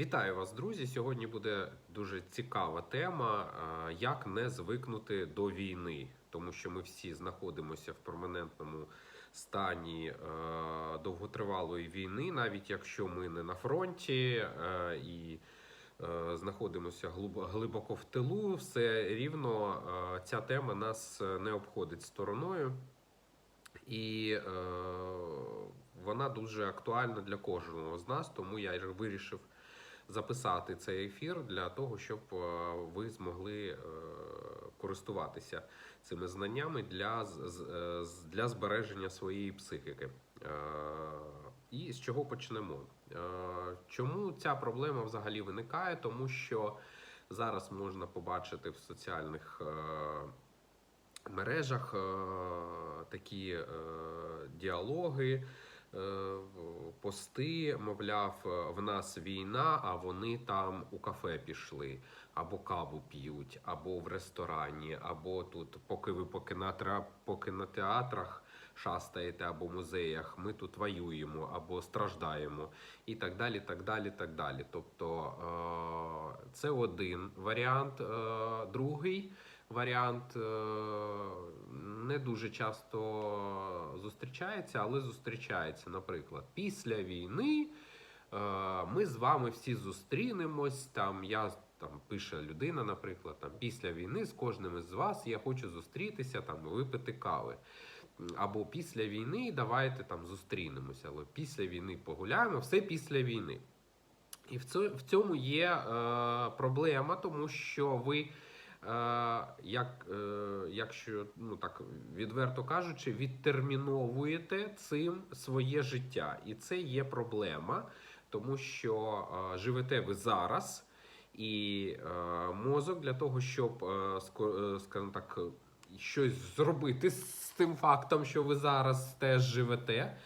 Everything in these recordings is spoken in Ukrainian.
Вітаю вас, друзі! Сьогодні буде дуже цікава тема, як не звикнути до війни, тому що ми всі знаходимося в перманентному стані е, довготривалої війни, навіть якщо ми не на фронті е, і е, знаходимося глибоко в тилу, все рівно ця тема нас не обходить стороною. І вона дуже актуальна для кожного з нас, тому я вирішив записати цей ефір для того, щоб е, ви змогли е, користуватися цими знаннями для, е, для збереження своєї психіки. І з чого почнемо? Чому ця проблема взагалі виникає? Тому що зараз можна побачити в соціальних мережах такі діалоги, пости, мовляв, е, в нас війна, а вони там у кафе пішли, або каву п'ють, або в ресторані, або тут, поки ви по кінотеа- по кінотеатрах шастаєте або музеях, ми тут воюємо або страждаємо, і так далі. так далі, так далі. Тобто е, це один варіант. Е, Другий варіант е, не дуже часто зустрічається, але зустрічається. Наприклад, після війни е, ми з вами всі зустрінемось. Там я там пише людина, наприклад, там після війни з кожним із вас я хочу зустрітися, там випити кави. Або після війни давайте там зустрінемося, але після війни погуляємо, все після війни. І в цьому, є е, проблема, тому що ви, як, е, якщо ну так відверто кажучи, відтерміновуєте цим своє життя. І це є проблема, тому що е, живете ви зараз, і е, мозок для того, щоб, е, е, скажімо так, щось зробити з тим фактом, що ви зараз теж живете.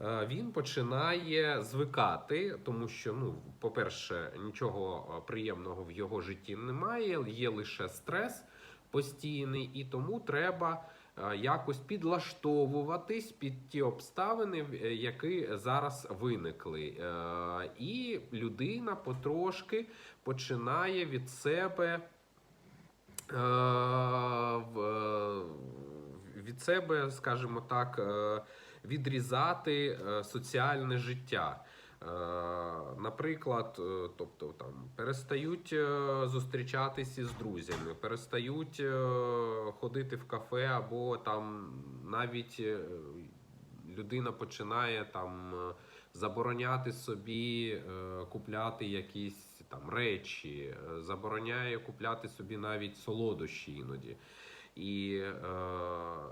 Е, Він починає звикати, тому що, ну, по-перше, нічого е, приємного в його житті немає, є лише стрес постійний, і тому треба е, якось підлаштовуватись під ті обставини, які зараз виникли. І людина потрошки починає від себе від себе, скажімо так, відрізати е, соціальне життя. Е, Наприклад, е, тобто там перестають зустрічатися із друзями, перестають ходити в кафе, або там навіть людина починає там забороняти собі купляти якісь там речі, забороняє купляти собі навіть солодощі іноді. І е,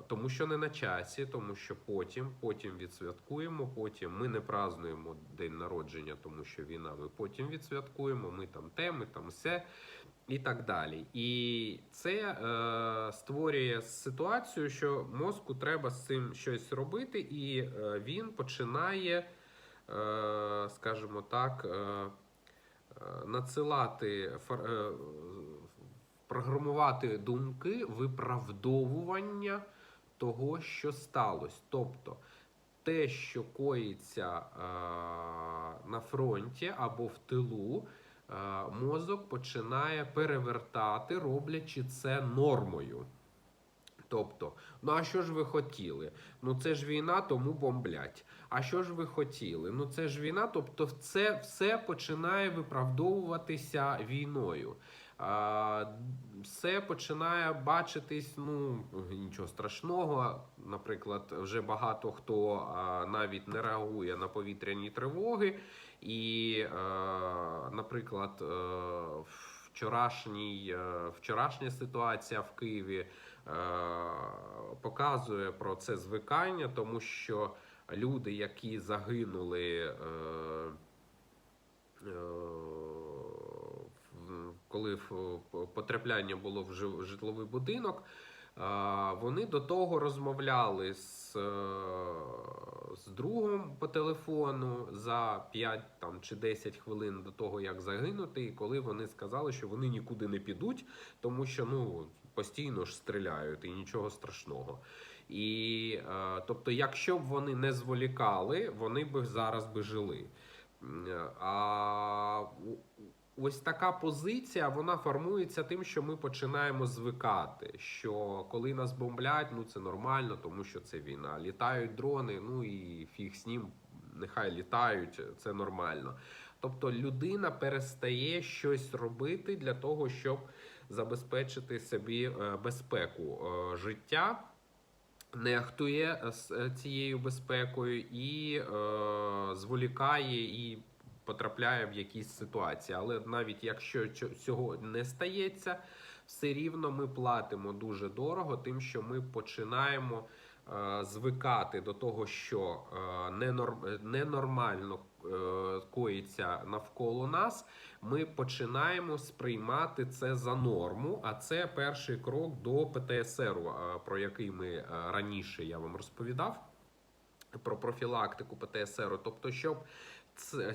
тому що не на часі, тому що потім, потім відсвяткуємо, потім ми не празднуємо день народження, тому що війна. Ми потім відсвяткуємо, ми там те, ми там все і так далі. І це е, створює ситуацію, що мозку треба з цим щось робити, і е, він починає, е, скажімо так, е, е, надсилати фар- е, програмувати думки виправдовування того, що сталося. Тобто те, що коїться е, на фронті або в тилу, е, мозок починає перевертати, роблячи це нормою. Тобто, ну а що ж ви хотіли? Ну це ж війна, тому бомблять. А що ж ви хотіли? Ну це ж війна, тобто це все починає виправдовуватися війною. Все починає бачитись, ну нічого страшного. Наприклад, вже багато хто навіть не реагує на повітряні тривоги. І, наприклад, е, вчорашній, е, вчорашня ситуація в Києві е, показує про це звикання, тому що люди, які загинули. Е, е, коли потрапляння було в жи- житловий будинок, вони до того розмовляли з, е, з другом по телефону за 5 там, чи 10 хвилин до того, як загинути, і коли вони сказали, що вони нікуди не підуть, тому що ну, постійно ж стріляють і нічого страшного. І е, тобто, якщо б вони не зволікали, вони б зараз би жили. А ось така позиція вона формується тим, що ми починаємо звикати. Що коли нас бомблять, ну це нормально, тому що це війна. Літають дрони, ну і фіг з ним, нехай літають, це нормально. Тобто людина перестає щось робити для того, щоб забезпечити собі е, безпеку е, життя. Нехтує з е, цією безпекою і зволікає і потрапляє в якісь ситуації. Але навіть якщо цього не стається, все рівно ми платимо дуже дорого, тим, що ми починаємо звикати до того, що е, ненормально е, коїться навколо нас. Ми починаємо сприймати це за норму. А це перший крок до ПТСР, е, про який ми е, раніше я вам розповідав. Про профілактику ПТСР. Тобто, щоб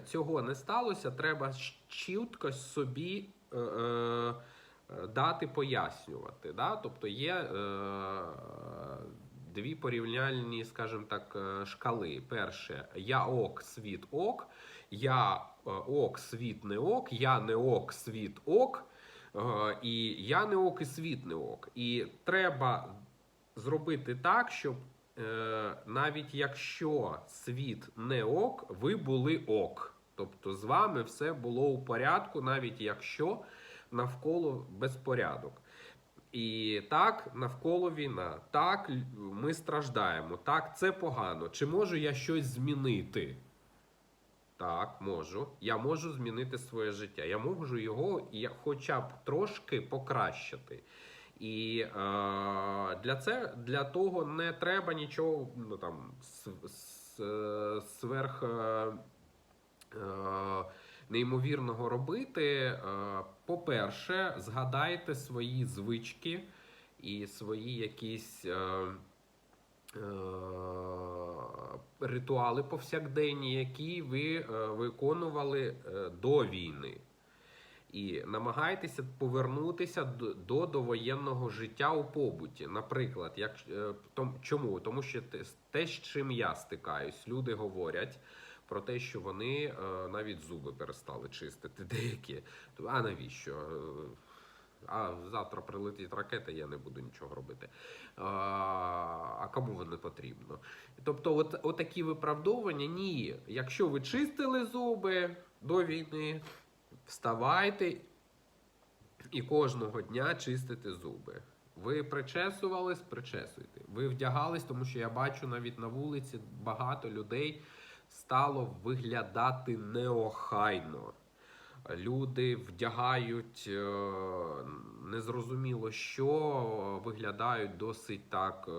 цього не сталося, треба чітко собі е, е, дати пояснювати. Да? Тобто є е, дві порівняльні, скажімо так, е, шкали. Перше, я ок, світ ок, я е, ок, світ не ок, я не ок, світ ок. е, І я не ок, і світ не ок. І треба зробити так, щоб навіть якщо світ не ок, ви були ок. Тобто з вами все було у порядку, навіть якщо навколо безпорядок. І так, навколо війна. Так, ми страждаємо. Так, це погано. Чи можу я щось змінити? Так, можу. Я можу змінити своє життя. Я можу його хоча б трошки покращити. І е, для, це, для того не треба нічого ну, там, е, сверх е, е, неймовірного робити. Е, по-перше, згадайте свої звички і свої якісь. Е, е, Ритуали повсякденні, які ви виконували до війни. І намагайтеся повернутися до, до довоєнного життя у побуті. Наприклад, як, чому? Тому що те, з чим я стикаюсь, люди говорять про те, що вони е, навіть зуби перестали чистити деякі. А навіщо? Е, А завтра прилетить ракета, я не буду нічого робити. А, а кому воно потрібно? Тобто, от, от такі виправдовування ні. Якщо ви чистили зуби до війни, вставайте і кожного дня чистите зуби. Ви причесувались, причесуйте. Ви вдягались, тому що я бачу навіть на вулиці багато людей стало виглядати неохайно. Люди вдягають е, незрозуміло що, виглядають досить так, е,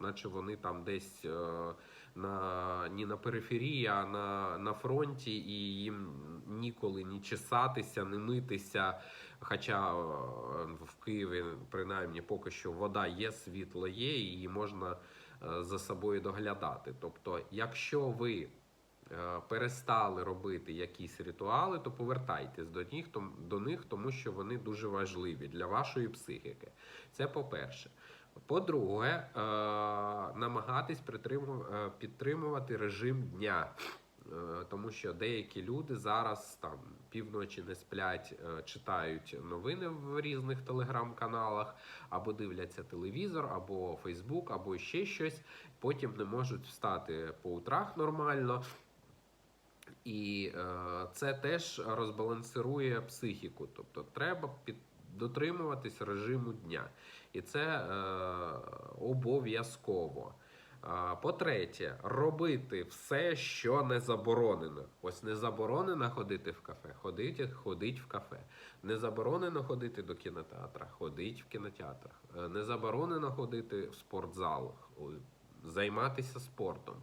наче вони там десь е, на, ні на периферії, а на, на фронті, і їм ніколи ні чесатися, не митися. Хоча в Києві, принаймні, поки що вода є, світло є, і її можна за собою доглядати. Тобто, якщо ви е, перестали робити якісь ритуали, то повертайтесь до них, до них, тому що вони дуже важливі для вашої психіки. Це по-перше. По-друге, е, намагатись е, підтримувати режим дня. Е, Тому що деякі люди зараз там півночі не сплять, е, читають новини в різних телеграм-каналах, або дивляться телевізор, або Фейсбук, або ще щось. Потім не можуть встати по утрах нормально. І е, це теж розбалансирує психіку. Тобто треба під, дотримуватись режиму дня. І це е, обов'язково. По-третє, робити все, що не заборонено. Ось не заборонено ходити в кафе, ходить, ходить в кафе. Не заборонено ходити до кінотеатра, ходить в кінотеатрах. Е, Не заборонено ходити в спортзал, займатися спортом.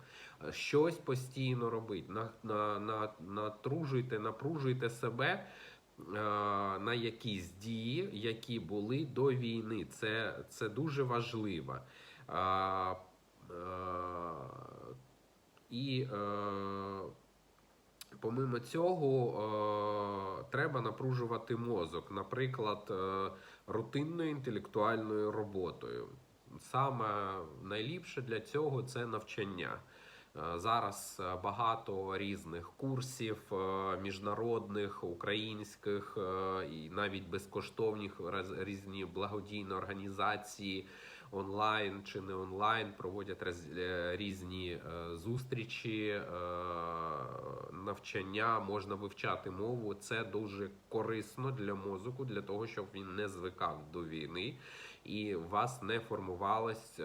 Е, Щось постійно робити. На, на, на, натружуйте, напружуйте себе е, на якісь дії, які були до війни. Це, це дуже важливо. Е, і е, помимо цього, е, треба напружувати мозок, наприклад, рутинною інтелектуальною роботою. Саме найліпше для цього це навчання. Е, Зараз е, багато різних курсів е, міжнародних, українських і навіть безкоштовних різні благодійні організації онлайн чи не онлайн проводять різні зустрічі, навчання, можна вивчати мову. Це дуже корисно для мозку, для того, щоб він не звикав до війни і у вас не формувалось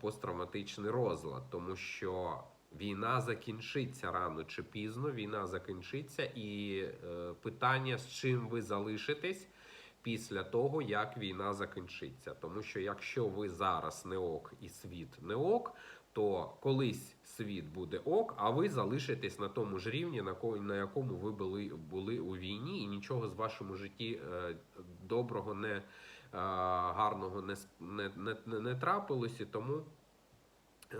посттравматичний розлад, тому що війна закінчиться рано чи пізно. Війна закінчиться, і е, питання, з чим ви залишитесь. Після того, як війна закінчиться, тому що якщо ви зараз не ок і світ не ок, то колись світ буде ок, а ви залишитесь на тому ж рівні, на ко- на якому ви були, були у війні, і нічого з вашому житті е, доброго, не е, гарного не, не, не, не, трапилось, і тому е,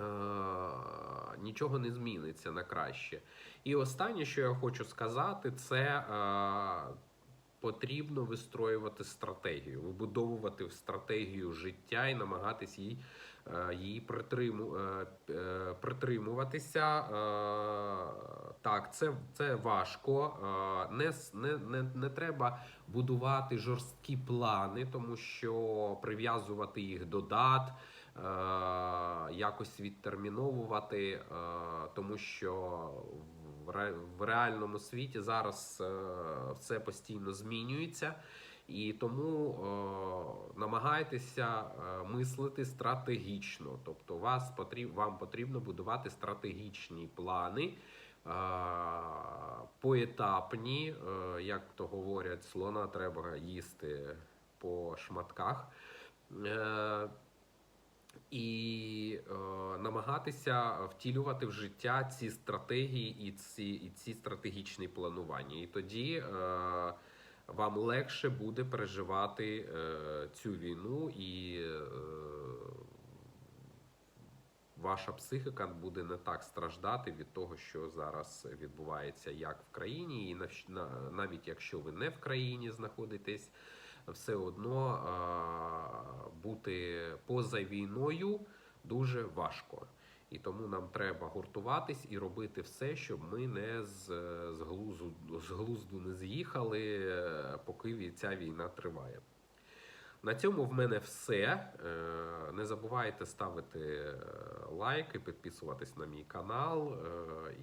нічого не зміниться на краще. І останнє, що я хочу сказати, це е, потрібно вистроювати стратегію, вибудовувати стратегію життя і намагатись їй, е, її притриму, е, е, притримуватися. Е, Так, це, це важко. Е, Не, не, не, треба будувати жорсткі плани, тому що прив'язувати їх до дат. е, Якось відтерміновувати, е, тому що в ре- реальному світі зараз е, все постійно змінюється, і тому е, намагайтеся е, мислити стратегічно. Тобто, вас потріб, вам потрібно будувати стратегічні плани. е, Поетапні, е, як то говорять, слона треба їсти по шматках. Е, і е, намагатися втілювати в життя ці стратегії і ці, і ці стратегічні планування. І тоді е, вам легше буде переживати е, цю війну, і е, ваша психіка буде не так страждати від того, що зараз відбувається як в країні, і нав- на- навіть якщо ви не в країні знаходитесь все одно а, бути поза війною дуже важко. І тому нам треба гуртуватись і робити все, щоб ми не з, з, глузу, з глузду не з'їхали, е, поки ця війна триває. На цьому в мене все. Е, Не забувайте ставити е, лайки, підписуватись на мій канал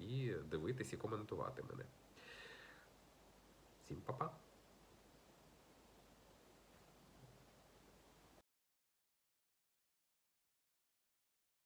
і дивитись і коментувати мене. Всім па-па!